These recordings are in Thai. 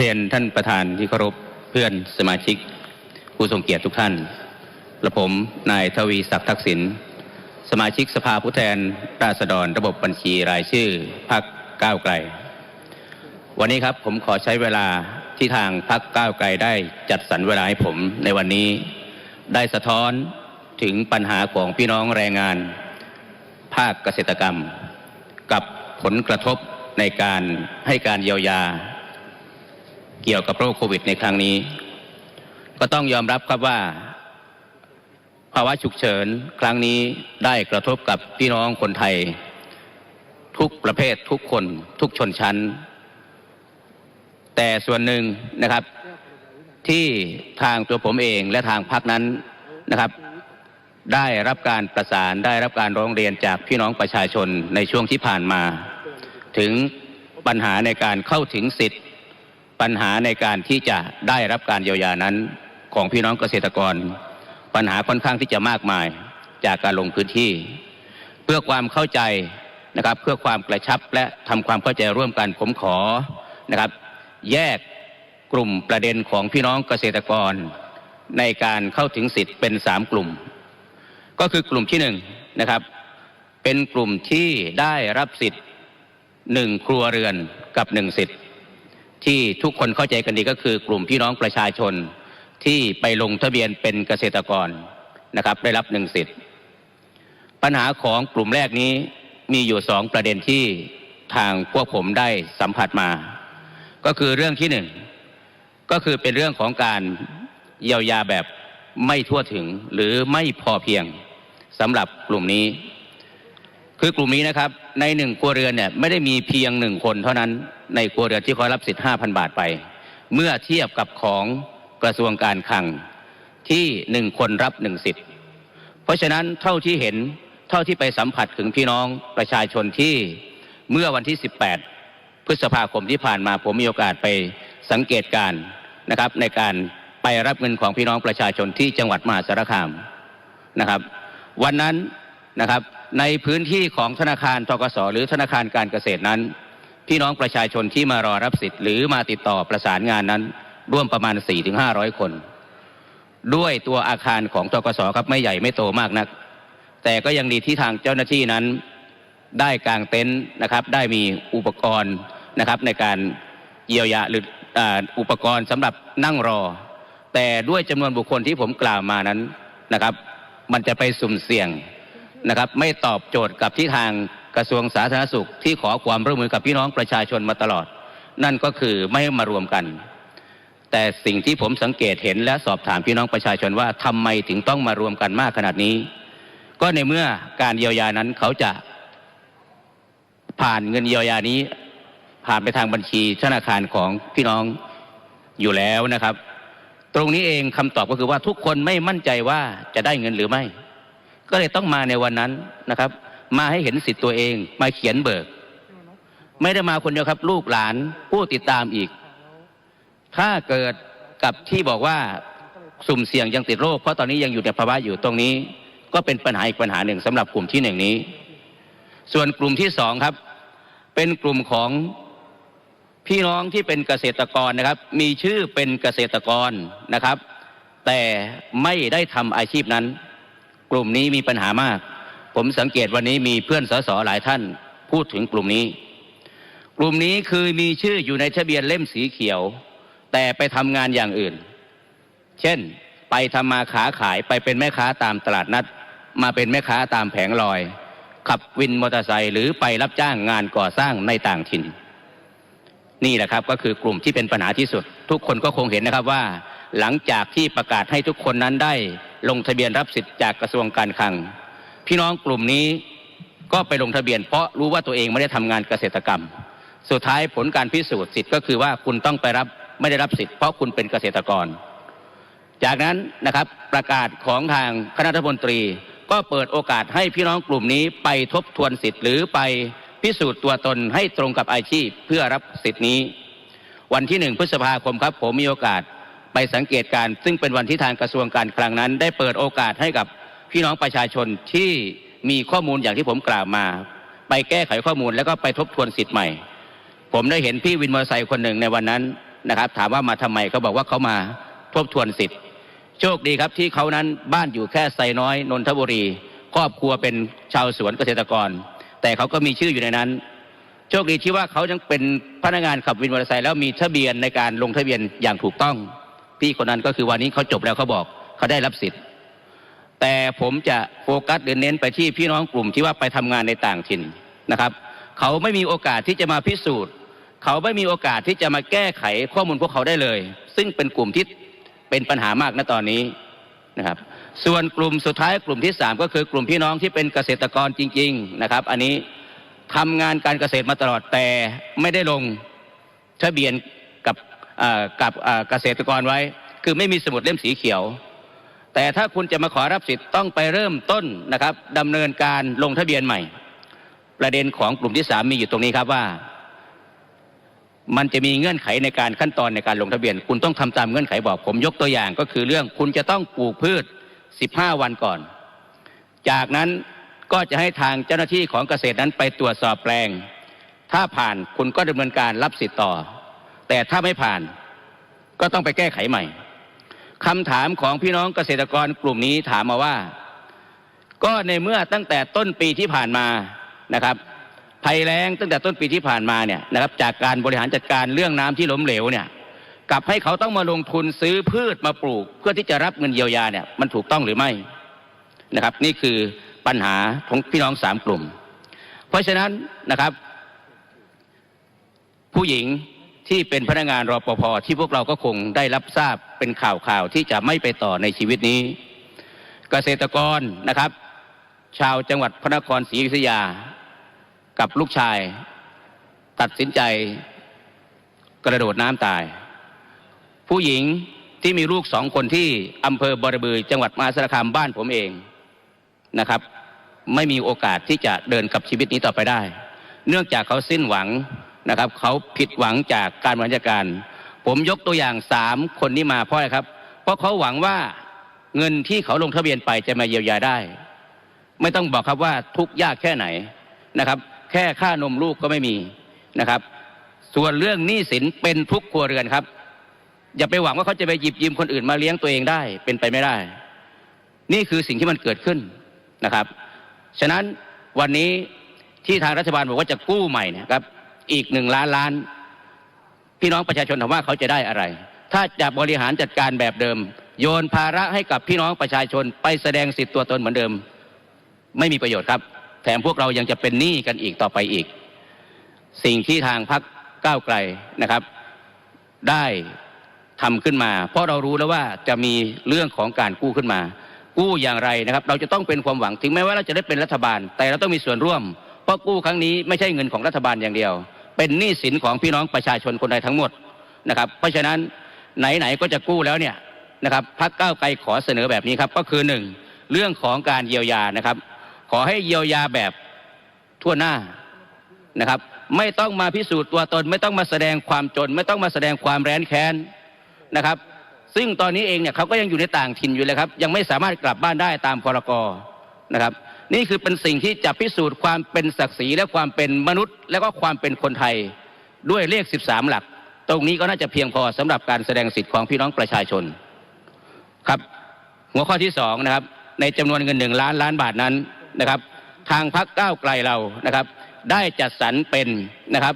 เรียนท่านประธานที่เคารพเพื่อนสมาชิก ผู้ทรงเกียรติทุกท่านและผมนายทวีศักดิ์ทักษิณสมาชิกสภาผู้แทนราษฎรระบบบัญชีรายชื่อพรรคก้าวไกล วันนี้ครับผมขอใช้เวลาที่ทางพรรคก้าวไกลได้จัดสรรเวลาให้ผมในวันนี้ ได้สะท้อนถึงปัญหาของพี่น้องแรงงาน ภาคเกษตรกรรม กับผลกระทบในการให้การเยียวยา เกี่ยวกับโรคโควิดในครั้งนี้ ก็ต้องยอมรับครับว่า ภาวะฉุกเฉินครั้งนี้ได้กระทบกับพี่น้องคนไทย ทุกประเภททุกคนทุกชนชั้น แต่ส่วนหนึ่งนะครับ ที่ทางตัวผมเองและทางพรรคนั้นนะครับ ได้รับการประสานได้รับการร้องเรียนจากพี่น้องประชาชนในช่วงที่ผ่านมา ถึงปัญหาในการเข้าถึงสิทธิ ปัญหาในการที่จะได้รับการเยียวยานั้นของพี่น้องเกษตรกร ปัญหาค่อนข้างที่จะมากมายจากการลงพื้นที่ เพื่อความเข้าใจนะครับเพื่อความกระชับและทำความเข้าใจร่วมกันผมขอนะครับ แยกกลุ่มประเด็นของพี่น้องเกษตรกร ในการเข้าถึงสิทธิ์เป็นสามกลุ่ม ก็คือกลุ่มที่หนึ่งนะครับ เป็นกลุ่มที่ได้รับสิทธิ์หนึ่งครัวเรือนกับหนึ่งสิทธิ์ ที่ทุกคนเข้าใจกันดีก็คือกลุ่มพี่น้องประชาชนที่ไปลงทะเบียนเป็นเกษตรกรนะครับได้รับหนึ่งสิทธิ์ ปัญหาของกลุ่มแรกนี้มีอยู่สองประเด็นที่ทางพวกผมได้สัมผัสมา ก็คือเรื่องที่หนึ่งก็คือเป็นเรื่องของการเยียวยาแบบไม่ทั่วถึงหรือไม่พอเพียงสำหรับกลุ่มนี้ คือกลุ่มนี้นะครับในหนึ่งครัวเรือนเนี่ยไม่ได้มีเพียงหนึ่งคนเท่านั้น ในครัวเรือนที่เขารับสิทธิ์ห้าพันบาทไป เมื่อเทียบกับของกระทรวงการคลังที่หนึ่งคนรับหนึ่งสิทธิ์เพราะฉะนั้นเท่าที่เห็นเท่าที่ไปสัมผัสถึงพี่น้องประชาชนที่เมื่อวันที่ 18 พฤษภาคมที่ผ่านมาผมมีโอกาสไปสังเกตการนะครับ ในการไปรับเงินของพี่น้องประชาชนที่จังหวัดมหาสารคามนะครับ วันนั้นนะครับในพื้นที่ของธนาคารทกสหรือธนาคารการเกษตรนั้น พี่น้องประชาชนที่มารอรับสิทธิ์หรือมาติดต่อประสานงานนั้น ร่วมประมาณ 4-500 คน ด้วยตัวอาคารของทกสครับไม่ใหญ่ไม่โตมากนัก แต่ก็ยังดีที่ทางเจ้าหน้าที่นั้น ได้กางเต็นท์นะครับ ได้มีอุปกรณ์นะครับในการเยียวยาหรืออุปกรณ์สำหรับนั่งรอ แต่ด้วยจำนวนบุคคลที่ผมกล่าวมานั้นนะครับ มันจะไปสุ่มเสี่ยงนะครับ ไม่ตอบโจทย์กับที่ทาง กระทรวงสาธารณสุขที่ขอความร่วมมือกับพี่น้องประชาชนมาตลอด นั่นก็คือไม่ให้มารวมกัน แต่สิ่งที่ผมสังเกตเห็นและสอบถามพี่น้องประชาชนว่าทำไมถึงต้องมารวมกันมากขนาดนี้ ก็ในเมื่อการเยียวยานั้นเขาจะ ผ่านเงินเยียวยานี้ ผ่านไปทางบัญชีธนาคารของพี่น้องอยู่แล้วนะครับ ตรงนี้เองคำตอบก็คือว่าทุกคนไม่มั่นใจว่าจะได้เงินหรือไม่ ก็เลยต้องมาในวันนั้นนะครับ มาให้เห็นสิทธิ์ตัวเอง มาเขียนเบิก ไม่ได้มาคนเดียวครับ ลูกหลานผู้ติดตามอีก ถ้าเกิดกับที่บอกว่าสุ่มเสี่ยงยังติดโรคเพราะตอนนี้ยังอยู่ในภาวะอยู่ตรงนี้ ก็เป็นปัญหาอีกปัญหาหนึ่งสำหรับกลุ่มที่หนึ่งนี้ ส่วนกลุ่มที่สองครับ เป็นกลุ่มของพี่น้องที่เป็นเกษตรกรนะครับ มีชื่อเป็นเกษตรกรนะครับ แต่ไม่ได้ทำอาชีพนั้น กลุ่มนี้มีปัญหามาก ผมสังเกตวันนี้มีเพื่อนสสหลายท่านพูดถึงกลุ่มนี้ กลุ่มนี้คือมีชื่ออยู่ในทะเบียนเล่มสีเขียว แต่ไปทำงานอย่างอื่น เช่น ไปทำมาค้าขายไปเป็นแม่ค้าตามตลาดนัด มาเป็นแม่ค้าตามแผงลอย ขับวินมอเตอร์ไซค์หรือไปรับจ้างงานก่อสร้างในต่างถิ่น นี่แหละครับก็คือกลุ่มที่เป็นปัญหาที่สุด ทุกคนก็คงเห็นนะครับว่า หลังจากที่ประกาศให้ทุกคนนั้นได้ ลงทะเบียนรับสิทธิ์จากกระทรวงการคลัง พี่น้องกลุ่มนี้ก็ไปลงทะเบียน เพราะรู้ว่าตัวเองไม่ได้ทำงานเกษตรกรรม สุดท้ายผลการพิสูจน์สิทธิ์ก็คือว่าคุณต้องไปรับไม่ได้รับสิทธิ์เพราะคุณเป็นเกษตรกร จากนั้นนะครับประกาศของทางคณะรัฐมนตรี ก็เปิดโอกาสให้พี่น้องกลุ่มนี้ไปทบทวนสิทธิ์ หรือไปพิสูจน์ตัวตนให้ตรงกับอาชีพเพื่อรับสิทธิ์นี้ วันที่หนึ่งพฤษภาคมครับ ผมมีโอกาสไปสังเกตการณ์ซึ่งเป็นวันที่ทางกระทรวงการคลังนั้น ได้เปิดโอกาสให้กับ พี่น้องประชาชนที่มีข้อมูลอย่างที่ผมกล่าวมา ไปแก้ไขข้อมูลแล้วก็ไปทบทวนสิทธิ์ใหม่ ผมได้เห็นพี่วินมอเตอร์ไซค์คนหนึ่งในวันนั้นนะครับ ถามว่ามาทำไมเขาบอกว่าเขามาทบทวนสิทธิ์ โชคดีครับที่เขานั้นบ้านอยู่แค่ไซน้อยนนทบุรี ครอบครัวเป็นชาวสวนเกษตรกร แต่เขาก็มีชื่ออยู่ในนั้น โชคดีที่ว่าเขายังเป็นพนักงานขับวินมอเตอร์ไซค์แล้วมีทะเบียนในการลงทะเบียนอย่างถูกต้อง พี่คนนั้นก็คือวันนี้เขาจบแล้วเขาบอกเขาได้รับสิทธิ์ แต่ผมจะโฟกัสหรือเน้นไปที่พี่น้องกลุ่มที่ว่าไปทำงานในต่างถิ่นนะครับ เขาไม่มีโอกาสที่จะมาพิสูจน์ เขาไม่มีโอกาสที่จะมาแก้ไขข้อมูลพวกเขาได้เลย ซึ่งเป็นกลุ่มที่เป็นปัญหามากณตอนนี้นะครับส่วนกลุ่มสุดท้ายกลุ่มที่สามก็คือกลุ่มพี่น้องที่เป็นเกษตรกรจริง ๆนะครับ อันนี้ทำงานการเกษตรมาตลอดแต่ไม่ได้ลงทะเบียนกับกับเกษตรกรไว้ คือไม่มีสมุดเล่มสีเขียว แต่ถ้าคุณจะมาขอรับสิทธิ์ต้องไปเริ่มต้นนะครับดำเนินการลงทะเบียนใหม่ ประเด็นของกลุ่มที่สามมีอยู่ตรงนี้ครับว่า มันจะมีเงื่อนไขในการขั้นตอนในการลงทะเบียน คุณต้องทำตามเงื่อนไขบอกผมยกตัวอย่างก็คือเรื่องคุณจะต้องปลูกพืช 15 วันก่อน จากนั้นก็จะให้ทางเจ้าหน้าที่ของเกษตรนั้นไปตรวจสอบแปลง ถ้าผ่านคุณก็ดำเนินการรับสิทธิ์ต่อ แต่ถ้าไม่ผ่านก็ต้องไปแก้ไขใหม่ คำถามของพี่น้องเกษตรกรกลุ่มนี้ถามมาว่า ก็ในเมื่อตั้งแต่ต้นปีที่ผ่านมานะครับภัยแล้งตั้งแต่ต้นปีที่ผ่านมาเนี่ยนะครับจากการบริหารจัดการเรื่องน้ำที่ล้มเหลวเนี่ยกลับให้เขาต้องมาลงทุนซื้อพืชมาปลูก เพื่อที่จะรับเงินเยียวยาเนี่ยมันถูกต้องหรือไม่นะครับ นี่คือปัญหาของพี่น้องสามกลุ่ม เพราะฉะนั้นนะครับ ผู้หญิง ที่เป็นพนักงานรปภที่พวกเราก็คงได้รับทราบเป็นข่าวข่าวที่จะไม่ไปต่อในชีวิตนี้ เกษตรกรนะครับ ชาวจังหวัดพระนครศรีอยุธยา กับลูกชาย ตัดสินใจกระโดดน้ำตาย ผู้หญิงที่มีลูกสองคนที่อำเภอบริบือจังหวัดมหาสารคามบ้านผมเองนะครับ ไม่มีโอกาสที่จะเดินกับชีวิตนี้ต่อไปได้ เนื่องจากเขาสิ้นหวัง นะครับเขาผิดหวังจากการบริหารจัดการ ผมยกตัวอย่างสามคนนี้มาเพราะอะไรครับ เพราะเขาหวังว่าเงินที่เขาลงทะเบียนไปจะมาเยียวยาได้ ไม่ต้องบอกครับว่าทุกยากแค่ไหนนะครับ แค่ค่านมลูกก็ไม่มีนะครับ ส่วนเรื่องหนี้สินเป็นทุกครัวเรือนครับ อย่าไปหวังว่าเขาจะไปหยิบยืมคนอื่นมาเลี้ยงตัวเองได้เป็นไปไม่ได้ นี่คือสิ่งที่มันเกิดขึ้นนะครับ ฉะนั้นวันนี้ที่ทางรัฐบาลบอกว่าจะกู้ใหม่นะครับ อีกหนึ่งล้านล้าน พี่น้องประชาชนถามว่าเขาจะได้อะไร ถ้าจะบริหารจัดการแบบเดิม โยนภาระให้กับพี่น้องประชาชนไปแสดงสิทธิ์ตัวตนเหมือนเดิม ไม่มีประโยชน์ครับ แถมพวกเรายังจะเป็นหนี้กันอีกต่อไปอีก สิ่งที่ทางพักก้าวไกลนะครับ ได้ทำขึ้นมา เพราะเรารู้แล้วว่าจะมีเรื่องของการกู้ขึ้นมากู้อย่างไรนะครับ เราจะต้องเป็นความหวังถึงแม้ว่าเราจะได้เป็นรัฐบาล แต่เราต้องมีส่วนร่วม เพราะกู้ครั้งนี้ไม่ใช่เงินของรัฐบาลอย่างเดียว เป็นหนี้สินของพี่น้องประชาชนคนไทยทั้งหมดนะครับ เพราะฉะนั้นไหนๆก็จะกู้แล้วเนี่ยนะครับพักก้าไกลขอเสนอแบบนี้ครับ ก็คือหนึ่งเรื่องของการเยียวยานะครับ ขอให้เยียวยาแบบทั่วหน้านะครับ ไม่ต้องมาพิสูจน์ตัวตน ไม่ต้องมาแสดงความจน ไม่ต้องมาแสดงความแร้นแค้นนะครับ ซึ่งตอนนี้เองเนี่ยเขาก็ยังอยู่ในต่างถิ่นอยู่เลยครับ ยังไม่สามารถกลับบ้านได้ตามพรกร นะครับ นี่คือเป็นสิ่งที่จะพิสูจน์ความเป็นศักดิ์ศรีและความเป็นมนุษย์ และก็ความเป็นคนไทยด้วยเลข 13 หลัก ตรงนี้ก็น่าจะเพียงพอสำหรับการแสดงสิทธิ์ของพี่น้องประชาชนครับ หัวข้อที่สองนะครับในจำนวนเงินหนึ่งล้านล้านบาทนั้นนะครับ ทางพักก้าวไกลเรานะครับ ได้จัดสรรเป็นนะครับ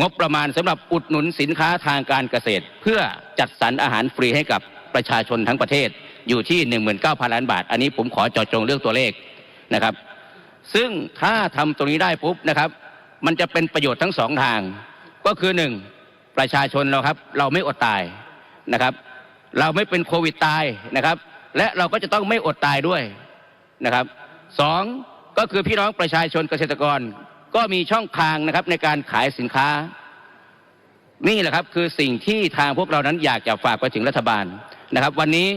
งบประมาณสำหรับอุดหนุนสินค้าทางการเกษตร เพื่อจัดสรรอาหารฟรีให้กับประชาชนทั้งประเทศ อยู่ที่ 19,000 ล้านบาท อันนี้ผมขอเจาะจงเรื่องตัวเลขนะครับ ซึ่งถ้าทำตรงนี้ได้ปุ๊บนะครับ มันจะเป็นประโยชน์ทั้งสองทาง ก็คือหนึ่งประชาชนเราครับ เราไม่อดตายนะครับ เราไม่เป็นโควิดตายนะครับ และเราก็จะต้องไม่อดตายด้วยนะครับสองก็คือพี่น้องประชาชนเกษตรกร ก็มีช่องทางนะครับในการขายสินค้า นี่แหละครับคือสิ่งที่ทางพวกเรานั้นอยากจะฝากไปถึงรัฐบาลนะครับ วันนี้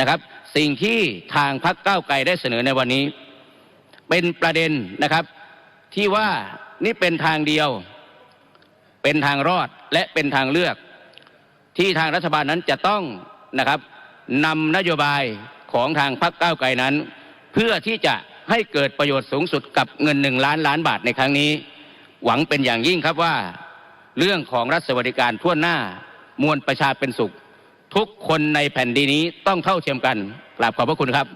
นะครับ สิ่งที่ทางพรรคก้าวไกลได้เสนอในวันนี้ เป็นประเด็นนะครับ ที่ว่านี่เป็นทางเดียว เป็นทางรอดและเป็นทางเลือก ที่ทางรัฐบาลนั้นจะต้องนะครับนำนโยบายของทางพรรคก้าวไกลนั้น เพื่อที่จะให้เกิดประโยชน์สูงสุดกับเงินหนึ่งล้านล้านบาทในครั้งนี้ หวังเป็นอย่างยิ่งครับว่า เรื่องของรัฐสวัสดิการทั่วหน้ามวลประชาเป็นสุข ทุกคนในแผ่นดินนี้ต้องเท่าเทียมกันกราบขอบพระคุณครับ